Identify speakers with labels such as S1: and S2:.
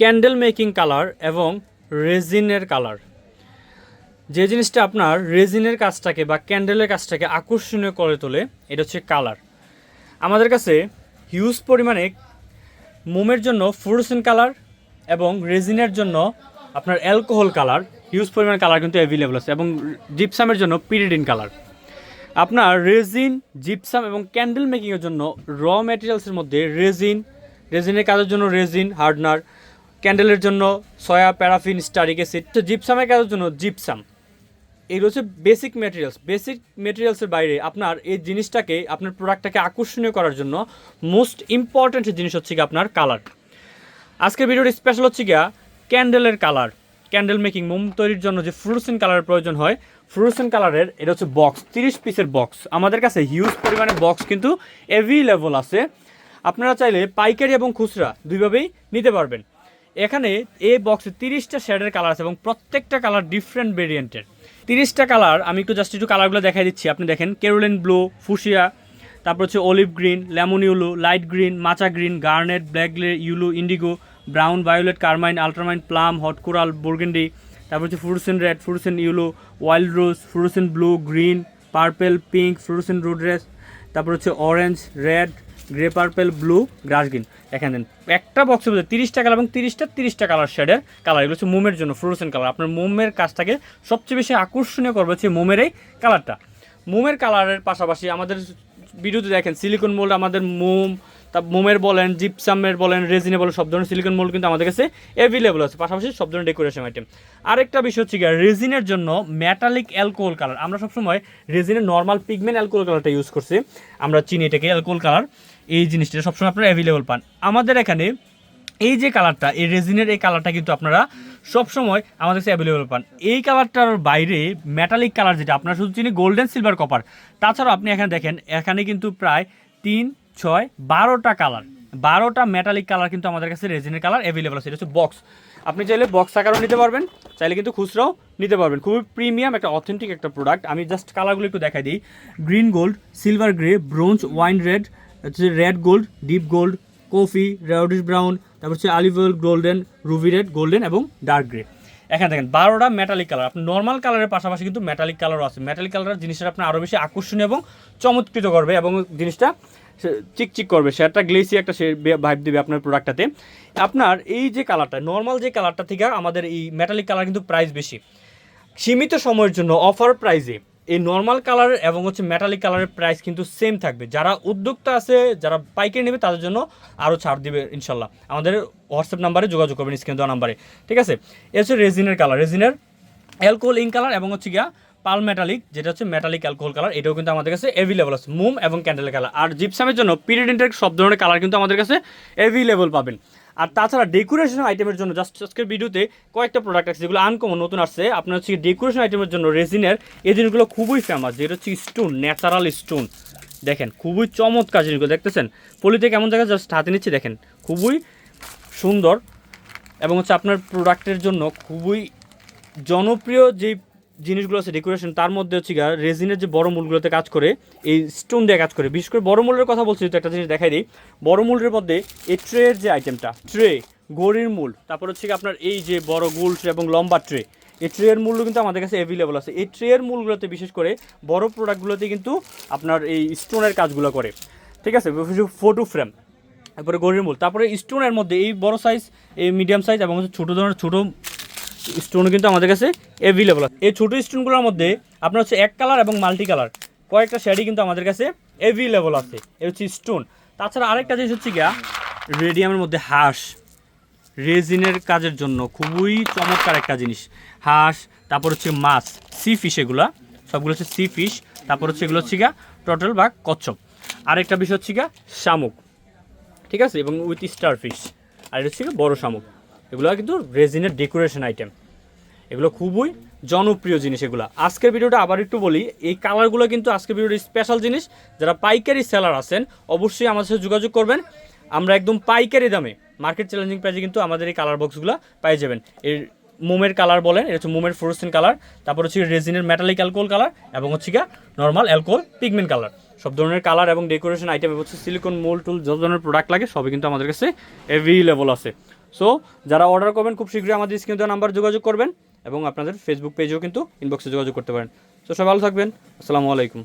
S1: Candle making colour এবং রেজিনের colour. যে জিনিসটা আপনার রেজিনের কাজটাকে বা ক্যান্ডেলের কাজটাকে আকর্ষণীয় করে তোলে, এটা হচ্ছে কালার। আমাদের কাছে হিউজ পরিমাণে মোমের জন্য ফ্লুরোসেন্ট কালার এবং রেজিনের জন্য আপনার অ্যালকোহল কালার, হিউজ পরিমাণ কালার কিন্তু অ্যাভেলেবল আছে এবং জিপসামের জন্য পিরিডিন কালার। আপনার রেজিন, জিপসাম এবং ক্যান্ডেল মেকিংয়ের জন্য র ম্যাটেরিয়ালসের মধ্যে রেজিন, রেজিনের কাজের জন্য রেজিন, হার্ডনার ক্যান্ডেলের জন্য সয়া প্যারাফিন স্টারিক অ্যাসিড। তো জিপসামের কাজের জন্য জিপসাম। এগুলো হচ্ছে বেসিক ম্যাটেরিয়ালস বেসিক ম্যাটেরিয়ালসের বাইরে আপনার এই জিনিসটাকে, আপনার প্রোডাক্টটাকে আকর্ষণীয় করার জন্য মোস্ট ইম্পর্ট্যান্ট জিনিস হচ্ছে কি আপনার কালার আজকের ভিডিওর স্পেশাল হচ্ছে গিয়া ক্যান্ডেলের কালার ক্যান্ডেল মেকিং মোম তৈরির জন্য যে ফ্লুরোসেন্ট কালারের প্রয়োজন হয় ফ্লুরোসেন্ট কালারের এটা হচ্ছে বক্স তিরিশ পিসের বক্স আমাদের কাছে হিউজ পরিমাণে বক্স কিন্তু অ্যাভেলেবল আছে। আপনারা চাইলে পাইকারি এবং খুচরা দুইভাবেই নিতে পারবেন। এখানে এই বক্সে তিরিশটা শেডের কালার আছে এবং প্রত্যেকটা কালার ডিফারেন্ট ভেরিয়েন্টের তিরিশটা কালার আমি একটু জাস্ট একটু কালারগুলো দেখাই দিচ্ছি। আপনি দেখেন কেরোলিন ব্লু ফুসিয়া তারপর হচ্ছে olive green lemon yellow light green matcha green garnet black yellow indigo brown violet carmine ultramarine plum hot coral burgundy তারপর হচ্ছে fluorescent red fluorescent yellow wild rose fluorescent blue green purple pink fluorescent road race তারপর হচ্ছে orange red grey purple, blue, grass green. এখানে দেন, একটা বক্সের মধ্যে তিরিশটা কালার এবং তিরিশটা তিরিশটা কালার শেডের কালার এগুলো হচ্ছে মোমের জন্য ফ্লুরোসেন কালার আপনার মোমের কাজটাকে সবচেয়ে বেশি আকর্ষণীয় করবে হচ্ছে মোমের এই কালারটা মোমের কালারের পাশাপাশি আমাদের ভিডিওতে দেখেন সিলিকন মোল্ড আমাদের মোম তা মোমের বলেন, জিপসামের বলেন, রেজিনে বলেন, সব ধরনের সিলিকন মোল্ড কিন্তু আমাদের কাছে অ্যাভেলেবল আছে। পাশাপাশি সব ধরনের ডেকোরেশন আইটেম আরেকটা বিষয় হচ্ছে গিয়ে, রেজিনের জন্য মেটালিক অ্যালকোহল কালার আমরা সবসময় রেজিনের নর্মাল পিগমেন্ট অ্যালকোহল কালারটা ইউজ করছি। আমরা চিনি এটাকে অ্যালকোহল কালার এই জিনিসটা সবসময় আপনারা অ্যাভেলেবল পান। আমাদের এখানে এই যে কালারটা এই রেজিনের এই কালারটা কিন্তু আপনারা সব সময় আমাদের কাছে অ্যাভেলেবল পান। এই কালারটার বাইরে মেটালিক কালার যেটা, আপনারা শুধু চিনি গোল্ডেন সিলভার কপার তাছাড়াও আপনি এখানে দেখেন, এখানে কিন্তু প্রায় তিন ছয়, বারোটা কালার বারোটা মেটালিক কালার কিন্তু আমাদের কাছে রেজিনের কালার অ্যাভেলেবল আছে। এটা হচ্ছে বক্স আপনি চাইলে বক্স আকারও নিতে পারবেন, চাইলে কিন্তু খুচরাও নিতে পারবেন। খুবই প্রিমিয়াম একটা অথেন্টিক একটা প্রোডাক্ট আমি জাস্ট কালারগুলো একটু দেখাই দিই। Green gold silver grey bronze wine red হচ্ছে red gold deep gold coffee reddish brown তারপর হচ্ছে olive oil golden ruby red golden এবং ডার্ক গ্রে এখানে দেখেন, বারোটা মেটালিক কালার আপনি নর্মাল কালারের পাশাপাশি কিন্তু মেটালিক কালারও আছে। মেটালিক কালারের জিনিসটা আপনার আরও বেশি আকর্ষণীয় এবং চমৎকৃত করবে এবং জিনিসটা চিকচিক করবে, সেটা গ্লেসি একটা সে ভাইব দেবে আপনার প্রোডাক্টটাতে আপনার এই যে কালারটা নর্মাল যে কালারটা থেকে আমাদের এই মেটালিক কালার কিন্তু প্রাইস বেশি। সীমিত সময়ের জন্য অফার প্রাইজে এই নর্মাল কালার এবং হচ্ছে মেটালিক কালারের প্রাইস কিন্তু সেম থাকবে। যারা উদ্যোক্তা আছে, যারা পাইকারি নেবে, তাদের জন্য আরও ছাড় দিবে ইনশাল্লাহ। আমাদের হোয়াটসঅ্যাপ নাম্বারে যোগাযোগ করবেন স্ক্রিন দেওয়া নাম্বারে। ঠিক আছে? এ হচ্ছে রেজিনের কালার রেজিনের অ্যালকোহল ইন কালার এবং হচ্ছে গিয়া পাল মেটালিক যেটা হচ্ছে মেটালিক অ্যালকোহল কালার এটাও কিন্তু আমাদের কাছে অ্যাভেলেবল আছে। মোম এবং ক্যান্ডেল কালার আর জিপসামের জন্য পিরিডেন্টের সব ধরনের কালার কিন্তু আমাদের কাছে অ্যাভেলেবল পাবেন। আর তাছাড়া ডেকোরেশন আইটেমের জন্য জাস্ট আজকের ভিডিওতে কয়েকটা প্রোডাক্ট আছে যেগুলো আনকমন নতুন আসছে। আপনার হচ্ছে ডেকোরেশন আইটেমের জন্য রেজিনের এই জিনিসগুলো খুবই ফেমাস যেটা হচ্ছে স্টোন ন্যাচারাল স্টোন দেখেন, খুবই চমৎকার জিনিসগুলো, দেখতেছেন? পলিতে কেমন জায়গা জাস্ট হাতে নিচ্ছে, দেখেন? খুবই সুন্দর। এবং হচ্ছে আপনার প্রোডাক্টের জন্য খুবই জনপ্রিয় যে জিনিসগুলো আছে ডেকোরেশন তার মধ্যে হচ্ছে গিয়া রেজিনের যে বড় মূলগুলোতে কাজ করে, এই স্টোন দিয়ে কাজ করে। বিশেষ করে বড় মূলের কথা বলছি একটা জিনিস দেখাই দিই। বড় মূলের মধ্যে এই ট্রের যে আইটেমটা ট্রে গড়ির মূল, তারপর হচ্ছে আপনার এই যে বড় গোল ট্রে এবং লম্বা ট্রে এই ট্রের মূল্য কিন্তু আমাদের কাছে অ্যাভেলেবল আছে। এই ট্রের মূলগুলোতে বিশেষ করে বড় প্রোডাক্টগুলোতে কিন্তু আপনার এই স্টোনের কাজগুলো করে। ঠিক আছে? ফটো ফ্রেম তারপরে গড়ির মূল, তারপরে স্টোনের মধ্যে এই বড় সাইজ এই মিডিয়াম সাইজ এবং হচ্ছে ছোটো ধরনের ছোটো স্টোন কিন্তু আমাদের কাছে অ্যাভেলেবল আছে। এই ছোটো স্টোনগুলোর মধ্যে আপনার হচ্ছে এক কালার এবং মাল্টি কালার কয়েকটা শ্যাডি কিন্তু আমাদের কাছে অ্যাভেলেবল আছে। এ হচ্ছে স্টোন তাছাড়া আরেকটা জিনিস হচ্ছে গিয়া রেডিয়ামের মধ্যে হাঁস রেজিনের কাজের জন্য খুবই চমৎকার একটা জিনিস। হাঁস তারপর হচ্ছে মাছ সি ফিশ এগুলা। সবগুলো হচ্ছে সি ফিশ তারপর হচ্ছে এগুলো হচ্ছে গিয়া টোটাল বা কচ্ছপ। আরেকটা বিষয় হচ্ছে গিয়া শামুক। ঠিক আছে? এবং উইথ স্টার ফিশ আর এটা হচ্ছে বড় শামুক। এগুলো কিন্তু রেজিনের ডেকোরেশন আইটেম। এগুলো খুবই জনপ্রিয় জিনিস এগুলো। আজকের ভিডিওটা আবার একটু বলি, এই কালারগুলো কিন্তু আজকের ভিডিওর স্পেশাল জিনিস। যারা পাইকারি সেলার আছেন, অবশ্যই আমাদের সাথে যোগাযোগ করবেন। আমরা একদম পাইকারি দামে মার্কেট চ্যালেঞ্জিং প্রাইসে কিন্তু আমাদের এই কালার বক্সগুলো পেয়ে যাবেন। এর মোমের কালার বলেন, এটা হচ্ছে মোমের ফ্লোরোসেন কালার তারপর হচ্ছে রেজিনের মেটালিক অ্যালকোহল কালার এবং হচ্ছে গিয়া নর্মাল অ্যালকোহল পিগমেন্ট কালার সব ধরনের কালার এবং ডেকোরেশন আইটেম এবং হচ্ছে সিলিকন মোল টুল যত ধরনের প্রোডাক্ট লাগে, সবই কিন্তু আমাদের কাছে অ্যাভেলেবল আছে। সো যারা অর্ডার করবেন, খুব শীঘ্রই আমাদের স্ক্রিনে দেওয়া নাম্বার যোগাযোগ করবেন এবং আপনাদের ফেসবুক পেজেও কিন্তু ইনবক্সে যোগাযোগ করতে পারেন। তো সবাই ভালো থাকবেন। আসসালামু আলাইকুম।